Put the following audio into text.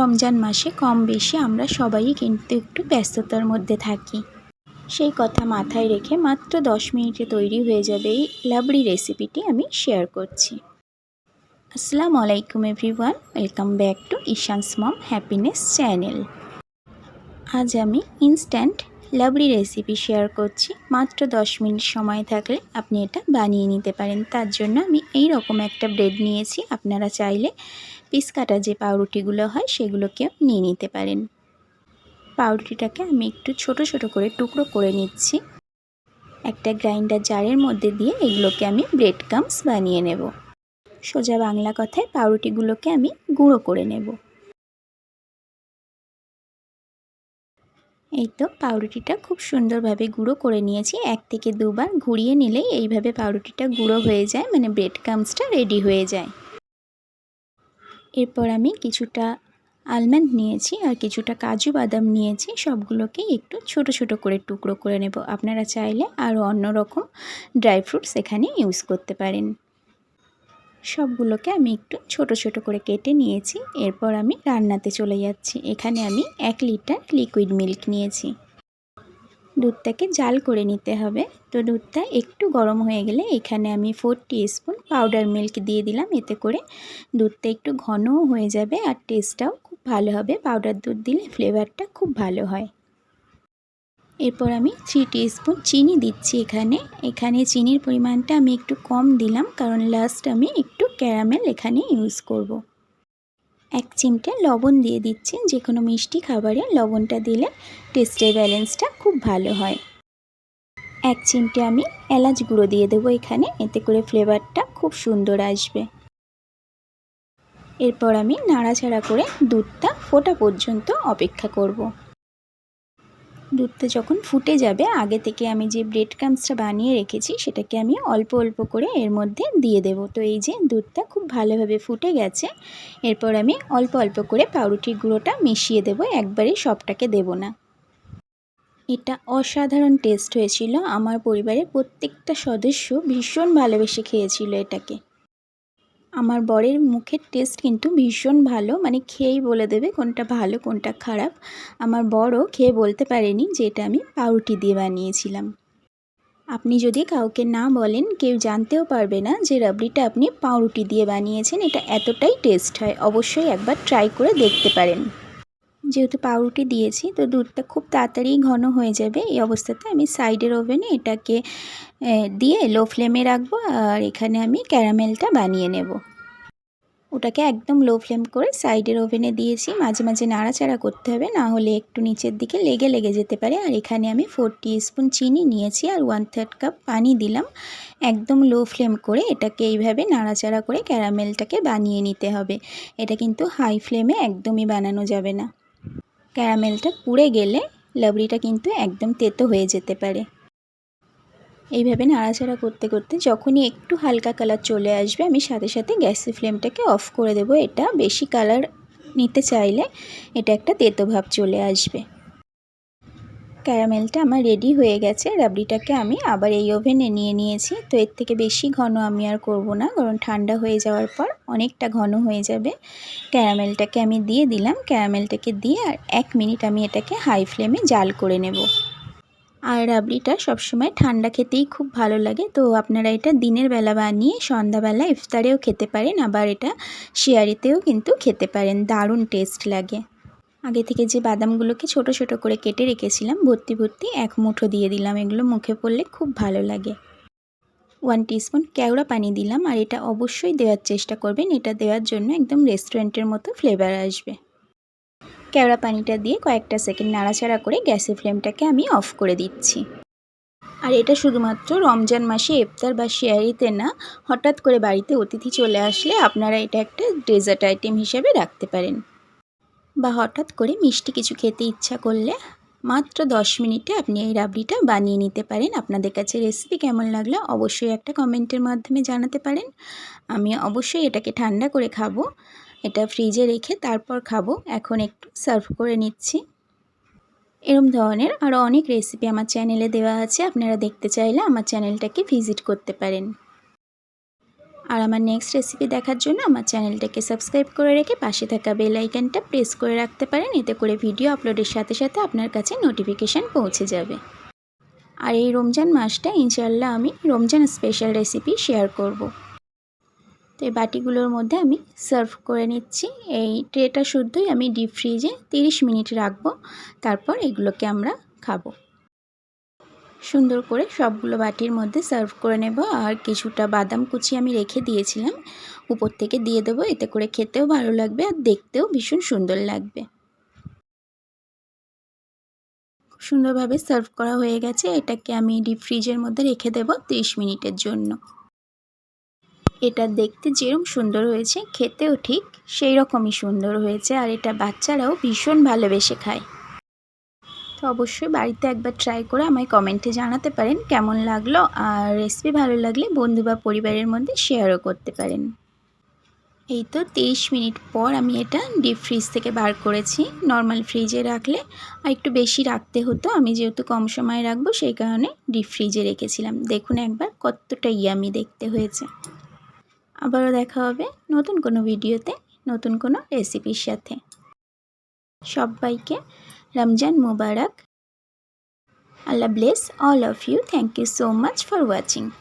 রমজান মাসে কম বেশি আমরা সবাই কিন্তু একটু ব্যস্ততার মধ্যে থাকি। সেই কথা মাথায় রেখে মাত্র দশ মিনিটে তৈরি হয়ে যাবে এই লাবড়ি রেসিপিটি আমি শেয়ার করছি। আসসালামু আলাইকুম everyone, welcome back to Ishan's mom happiness channel. আজ আমি ইনস্ট্যান্ট লাবড়ি রেসিপি শেয়ার করছি। মাত্র দশ মিনিট সময় থাকলে আপনি এটা বানিয়ে নিতে পারেন। তার জন্য আমি এই রকম একটা ব্রেড নিয়েছি। আপনারা চাইলে পিস কাটা যে পাউরুটিগুলো হয় সেগুলোকেও নিয়ে নিতে পারেন। পাউরুটিটাকে আমি একটু ছোট ছোট করে টুকরো করে নিচ্ছি। একটা গ্রাইন্ডার জারের মধ্যে দিয়ে এগুলোকে আমি ব্রেড কামস বানিয়ে নেব। সোজা বাংলা কথায় পাউরুটিগুলোকে আমি গুঁড়ো করে নেব। এই তো পাউরুটিটা খুব সুন্দরভাবে গুঁড়ো করে নিয়েছি। এক থেকে দুবার ঘুরিয়ে নিলেই এইভাবে পাউরুটিটা গুঁড়ো হয়ে যায় মানে ব্রেড কামসটা রেডি হয়ে যায়। এরপর আমি কিছুটা আলমন্ড নিয়েছি আর কিছুটা কাজু বাদাম নিয়েছি সবগুলোকেই একটু ছোট ছোট করে টুকরো করে নেব। আপনারা চাইলে আরও অন্য রকম ড্রাই ফ্রুটস এখানে ইউজ করতে পারেন। সবগুলোকে আমি একটু ছোট ছোট করে কেটে নিয়েছি। এরপর আমি রান্নাতে চলে যাচ্ছি। এখানে আমি এক লিটার লিকুইড মিল্ক নিয়েছি। দুধটাকে জাল করে নিতে হবে। তো দুধটা একটু গরম হয়ে গেলে এখানে আমি ফোর স্পুন পাউডার মিল্ক দিয়ে দিলাম। এতে করে দুধটা একটু ঘনও হয়ে যাবে আর টেস্টটাও খুব ভালো হবে। পাউডার দুধ দিলে ফ্লেভারটা খুব ভালো হয়। এরপর আমি থ্রি স্পুন চিনি দিচ্ছি এখানে এখানে চিনির পরিমাণটা আমি একটু কম দিলাম, কারণ লাস্ট আমি একটু ক্যারামেল এখানে ইউজ করব। এক চিমটে লবণ দিয়ে দিচ্ছি যে কোনো মিষ্টি খাবারে লবণটা দিলে টেস্টের ব্যালেন্সটা খুব ভালো হয় এক চিমটে আমি এলাচ গুঁড়ো দিয়ে দেবো এখানে, এতে করে ফ্লেভারটা খুব সুন্দর আসবে এরপর আমি নাড়াচাড়া করে দুধটা ফোটা পর্যন্ত অপেক্ষা করব। দুধটা যখন ফুটে যাবে, আগে থেকে আমি যে ব্রেড ক্রামসটা বানিয়ে রেখেছি, সেটাকে আমি অল্প অল্প করে এর মধ্যে দিয়ে দেব। তো এই যে দুধটা খুব ভালোভাবে ফুটে গেছে, এরপর আমি অল্প অল্প করে পাউরুটির গুঁড়োটা মিশিয়ে দেব, একবারে সবটাকে দেব না। এটা অসাধারণ টেস্ট হয়েছিল, আমার পরিবারের প্রত্যেকটা সদস্য ভীষণ ভালোবেসে খেয়েছিল এটাকে। আমার বরের মুখের টেস্ট কিন্তু ভীষণ ভালো। মানে খেয়েই বলে দেবে কোনটা ভালো, কোনটা খারাপ। আমার বড়ও খেয়ে বলতে পারেনি যে এটা আমি পাউরুটি দিয়ে বানিয়েছিলাম। আপনি যদি কাউকে না বলেন, কেউ জানতেও পারবে না যে রাবড়িটা আপনি পাউরুটি দিয়ে বানিয়েছেন। এটা এতটাই টেস্ট হয়। অবশ্যই একবার ট্রাই করে দেখতে পারেন। যেহেতু পাউরুটি দিয়েছি, তো দুধটা খুব তাড়াতাড়ি ঘন হয়ে যাবে। এই অবস্থাতে আমি সাইডের ওভেনে এটাকে দিয়ে লো ফ্লেমে রাখব আর এখানে আমি ক্যারামেলটা বানিয়ে নেব। ওটাকে একদম লো ফ্লেম করে সাইডের ওভেনে দিয়েছি। মাঝে মাঝে নাড়াচাড়া করতে হবে, না হলে একটু নিচের দিকে লেগে লেগে যেতে পারে। আর এখানে আমি ফোর স্পুন চিনি নিয়েছি আর ওয়ান থার্ড কাপ পানি দিলাম। একদম লো ফ্লেম করে এটাকে এইভাবে নাড়াচাড়া করে ক্যারামেলটাকে বানিয়ে নিতে হবে। এটা কিন্তু হাই ফ্লেমে একদমই বানানো যাবে না। ক্যারামেলটা পুড়ে গেলে লাবড়িটা কিন্তু একদম তেতো হয়ে যেতে পারে। এইভাবে নাড়াচাড়া করতে করতে যখনই একটু হালকা কালার চলে আসবে, আমি সাথে সাথে গ্যাসের ফ্লেমটাকে অফ করে দেব। এটা বেশি কালার নিতে চাইলে এটা একটা তেতো ভাব চলে আসবে। ক্যারামেলটা আমার রেডি হয়ে গেছে, রাবড়িটাকে আমি আবার এই ওভেনে নিয়ে নিয়েছি। তো এর থেকে বেশি ঘন আমি আর করব না, কারণ ঠান্ডা হয়ে যাওয়ার পর অনেকটা ঘন হয়ে যাবে। ক্যারামেলটাকে আমি দিয়ে দিলাম, ক্যারামেলটাকে দিয়ে আর এক মিনিট আমি এটাকে হাই ফ্লেমে জাল করে নেব। আর রাবড়িটা সবসময় ঠান্ডা খেতেই খুব ভালো লাগে, তো আপনারা এটা দিনের বেলা বানিয়ে সন্ধ্যাবেলা ইফতারেও খেতে পারেন, আবার এটা শিয়ারিতেও কিন্তু খেতে পারেন, দারুণ টেস্ট লাগে। আগে থেকে যে বাদামগুলোকে ছোট ছোট করে কেটে রেখেছিলাম, ভর্তি ভর্তি এক মুঠো দিয়ে দিলাম। এগুলো মুখে পড়লে খুব ভালো লাগে। ওয়ান টিস্পুন কেওড়া পানি দিলাম আর এটা অবশ্যই দেওয়ার চেষ্টা করবেন। এটা দেওয়ার জন্য একদম রেস্টুরেন্টের মতো ফ্লেভার আসবে। কেওড়া পানিটা দিয়ে কয়েকটা সেকেন্ড নাড়াচাড়া করে গ্যাসের ফ্লেমটাকে আমি অফ করে দিচ্ছি। আর এটা শুধুমাত্র রমজান মাসে ইফতার বা শেয়ারিতে না, হঠাৎ করে বাড়িতে অতিথি চলে আসলে আপনারা এটা একটা ডেজার্ট আইটেম হিসেবে রাখতে পারেন। বা হঠাৎ করে মিষ্টি কিছু খেতে ইচ্ছা করলে মাত্র দশ মিনিটে আপনি এই রাবড়িটা বানিয়ে নিতে পারেন। আপনাদের কাছে রেসিপি কেমন লাগল অবশ্যই একটা কমেন্টের মাধ্যমে জানাতে পারেন। আমি অবশ্যই এটাকে ঠান্ডা করে খাব। এটা ফ্রিজে রেখে তারপর খাব। এখন একটু সার্ভ করে নিচ্ছি। এরম ধরনের আরও অনেক রেসিপি আমার চ্যানেলে দেওয়া আছে। আপনারা দেখতে চাইলে আমার চ্যানেলটাকে ভিজিট করতে পারেন। আর আমার নেক্সট রেসিপি দেখার জন্য আমার চ্যানেলটাকে সাবস্ক্রাইব করে রেখে পাশে থাকা বেল আইকনটা প্রেস করে রাখতে পারেন, এতে করে ভিডিও আপলোডের সাথে সাথে আপনার কাছে নোটিফিকেশান পৌঁছে যাবে। আর এই রমজান মাসটা ইনশাল্লাহ আমি রমজান স্পেশাল রেসিপি শেয়ার করব। তো এই বাটিগুলোর মধ্যে আমি সার্ভ করে নিচ্ছি। এই ট্রেটা শুদ্ধই আমি ডিপ ফ্রিজে 30 মিনিট রাখব। তারপর এগুলোকে আমরা খাব। সুন্দর করে সবগুলো বাটির মধ্যে সার্ভ করে নেব। আর কিছুটা বাদাম কুচি আমি রেখে দিয়েছিলাম। উপর থেকে দিয়ে দেবো, এতে করে খেতেও ভালো লাগবে আর দেখতেও ভীষণ সুন্দর লাগবে। সুন্দরভাবে সার্ভ করা হয়ে গেছে। এটাকে আমি ডিপ ফ্রিজের মধ্যে রেখে দেব 30 মিনিটের জন্য। এটা দেখতে যেরকম সুন্দর হয়েছে, খেতেও ঠিক সেই রকমই সুন্দর হয়েছে। আর এটা বাচ্চারাও ভীষণ ভালোবেসে খায়। অবশ্যই বাড়িতে একবার ট্রাই করে আমায় কমেন্টে জানাতে পারেন কেমন লাগল আর রেসিপি ভালো লাগলে বন্ধু বা পরিবারের মধ্যে শেয়ারও করতে পারেন। এই তো তেইশ মিনিট পর আমি এটা ডিপ ফ্রিজ থেকে বার করেছি। নর্মাল ফ্রিজে রাখলে আর একটু বেশি রাখতে হতো। আমি যেহেতু কম সময় রাখব সেই কারণে ডিপ ফ্রিজে রেখেছিলাম। দেখুন একবার কতটা ইয়ামি দেখতে হয়েছে। আবারও দেখা হবে নতুন কোনো ভিডিওতে নতুন কোনো রেসিপির সাথে। সবাইকে Ramjan Mubarak. Allah bless all of you. Thank you so much for watching.